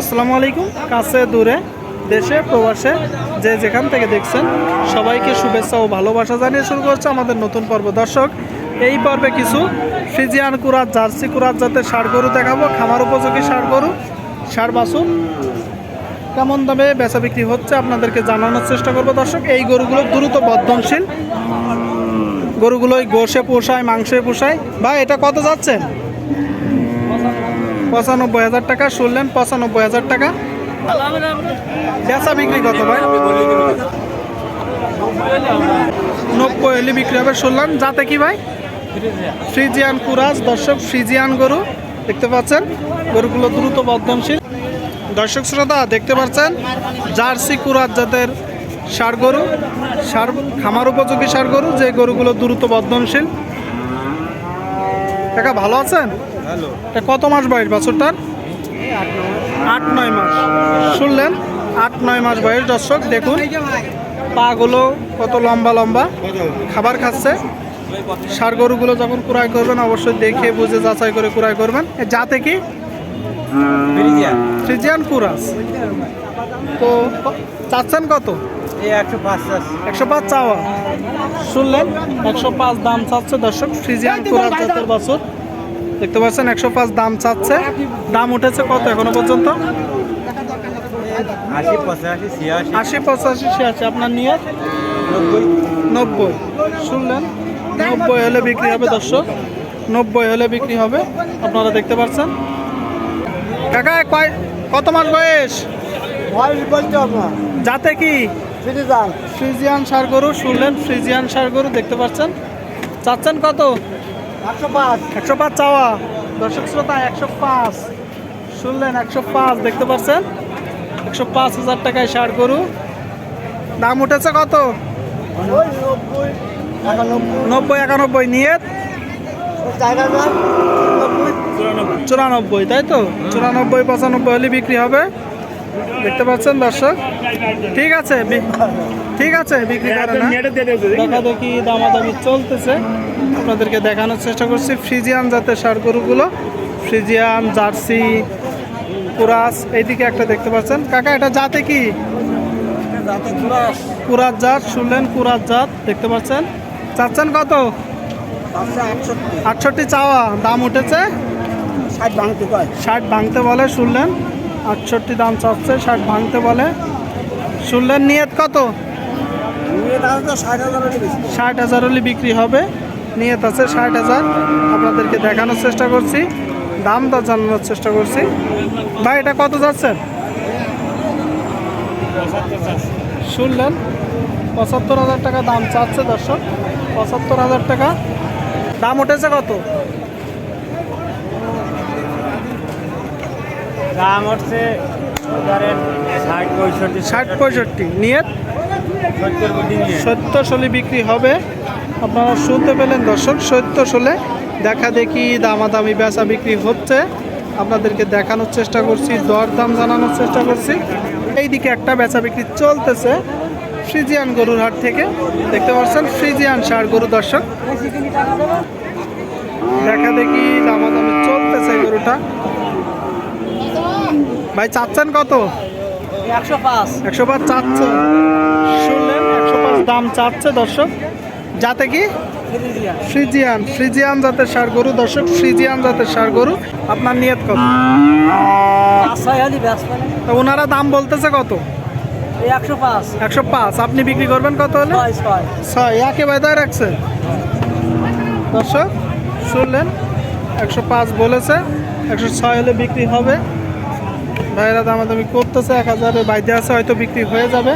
আসসালামু আলাইকুম। কাছে, দূরে, দেশে, প্রবাসে, যে যেখান থেকে দেখছেন, সবাইকে শুভেচ্ছা ও ভালোবাসা জানিয়ে শুরু করছে আমাদের নতুন পর্ব। দর্শক, এই পর্বে কিছু ফ্রিজিয়ান কুরাত জার্সি কুরাত জাতের ষাড় গরু দেখাবো, খামার উপযোগী সার গরু সার বাছুর। কেমন দামে বেচা বিক্রি হচ্ছে আপনাদেরকে জানানোর চেষ্টা করব। দর্শক, এই গরুগুলো দ্রুত বর্ধনশীল। গরুগুলোই গোষে পোষায়, মাংসে পোষায়। বা এটা কত যাচ্ছেন পঁচানব্বই হাজার টাকা, শুনলেন, পঁচানব্বই হাজার টাকা। বেচা বিক্রি কত ভাই? নব্বই হলে বিক্রি হবে শুনলাম যাতে কি ভাই? ফ্রিজিয়ান কুরাজ দর্শক, ফ্রিজিয়ান গরু, দেখতে পাচ্ছেন, গরুগুলো দ্রুত বর্ধনশীল। দর্শক শ্রোতা, দেখতে পাচ্ছেন, জার্সি কুরাজ জাতের সার গরু সার খামার উপযোগী সার গরু, যে গরুগুলো দ্রুত বর্ধনশীল। কাকা ভালো আছেন? এটা কত মাস বয়স বছরটার? আট নয় মাস। শুনলেন? আট নয় মাস বয়স দর্শক দেখুন। পাগুলো কত লম্বা লম্বা। খাবার খাচ্ছে। সার গরুগুলো যখন কুড়াই করবেন অবশ্যই দেখে বুঝে যাচাই করে কুড়াই করবেন। যাতে কি? ফ্রিজিয়ান কুরাস। তো চাচ্ছেন কত? একশো পাঁচ একশো পাঁচ চাওয়া। শুনলেন? একশো পাঁচ দাম চাচ্ছে দর্শক ফ্রিজিয়ান কুরাস জাতের বছর। দেখতে পাচ্ছেন একশো পাঁচ দাম চাচ্ছে। দাম উঠেছে কত এখনও পর্যন্ত? আশি পঁচাশি ছিয়াশি। আপনার নিয়ে? নব্বই। নব্বই। শুনলেন? নব্বই হলে বিক্রি হবে দর্শক। নব্বই হলে বিক্রি হবে। আপনারা দেখতে পাচ্ছেন? কাকা কয় কত মাস বয়স? বয়স বলতে আপনার যাতে কি? ফিরে যান ফ্রিজিয়ান সার গরু শুনলেন ফ্রিজিয়ান সার গরু দেখতে পাচ্ছেন। চাচ্ছেন কত? একশো পাঁচ। একশো পাঁচ চাওয়া। দর্শক শ্রোতা একশো পাঁচ। শুনলেন একশো পাঁচ দেখতে পাচ্ছেন। একশো পাঁচ হাজার টাকায় সার গরু। দাম উঠেছে কত? নব্বই একানব্বই। নব্বই একানব্বই নিয়ে চুরানব্বই তাই তো? চুরানব্বই পঁচানব্বই হলে বিক্রি হবে। দেখতে পাচ্ছেন দর্শক? ঠিক আছে ঠিক আছে বিক্রি করে না। দেখা। দেখি দামাদামি চলতেছে। আপনাদেরকে দেখানোর চেষ্টা করছি ফ্রিজিয়ান জাতের সার গরুগুলো। ফ্রিজিয়ান জার্সি কুরাস এইদিকে একটা দেখতে পাচ্ছেন। কাকা এটা জাতে কি? কুরাত জাত শুনলেন কুরাত জাত দেখতে পাচ্ছেন। চাচ্ছেন কত? আটষট্টি। চাওয়া দাম উঠেছে? ষাট ভাঙতে ষাট ভাঙতে বলে শুনলেন। আটষট্টি দাম চাচ্ছে ষাট ভাঙতে বলে। শুনলেন নিয়ত কত? ষাট হাজার হলে ষাট হাজার হলে বিক্রি হবে। নিয়ত আছে ষাট হাজার। আপনাদেরকে দেখানোর চেষ্টা করছি দাম দর জানানোর চেষ্টা করছি। ভাই এটা কত যাচ্ছেন শুনলেন? পঁচাত্তর হাজার টাকা দাম চাচ্ছে দর্শক। পঁচাত্তর হাজার টাকা। দাম উঠেছে কত? দাম হচ্ছে ষাট পঁয়ষট্টি ষাট পঁয়ষট্টি। সত্তর নিয়ে সত্য বিক্রি হবে। আপনারা শুনতে পেলেন দর্শক সত্য শোলে দেখা দেখি দামাদামি বেচা বিক্রি হচ্ছে। আপনাদেরকে দেখানোর চেষ্টা করছি দর দাম জানানোর চেষ্টা করছি। এইদিকে একটা বেচা বিক্রি চলতেছে ফ্রিজিয়ান গরুর হাট থেকে। দেখতে পাচ্ছেন ফ্রিজিয়ান সার গরু দর্শক। দেখা দেখি দামাদামি চলতেছে গরুটা। ভাই চাচ্ছেন কত? একশো পাঁচ। একশো পাঁচ চাচ্ছে। শুনলেন একশো পাঁচ দাম চাচ্ছে দর্শক। যাতে কি? ফ্রিজিয়ান। ফ্রিজিয়ান। জাতের সার গরু দর্শক ফ্রিজিয়ান জাতের সার গরু। আপনার নিয়ত কত? তো ওনারা দাম বলতেছে কত? একশো পাঁচ। আপনি বিক্রি করবেন কত হলে? ছয় ছয়। ছয়। একে বেদায় রাখছে। দর্শক শুনলেন একশো পাঁচ বলেছে। একশো ছয় হলে বিক্রি হবে। ভাইয়েরা দামাদামি করতেছে এক হাজারে বাইরে আছে হয়তো বিক্রি হয়ে যাবে।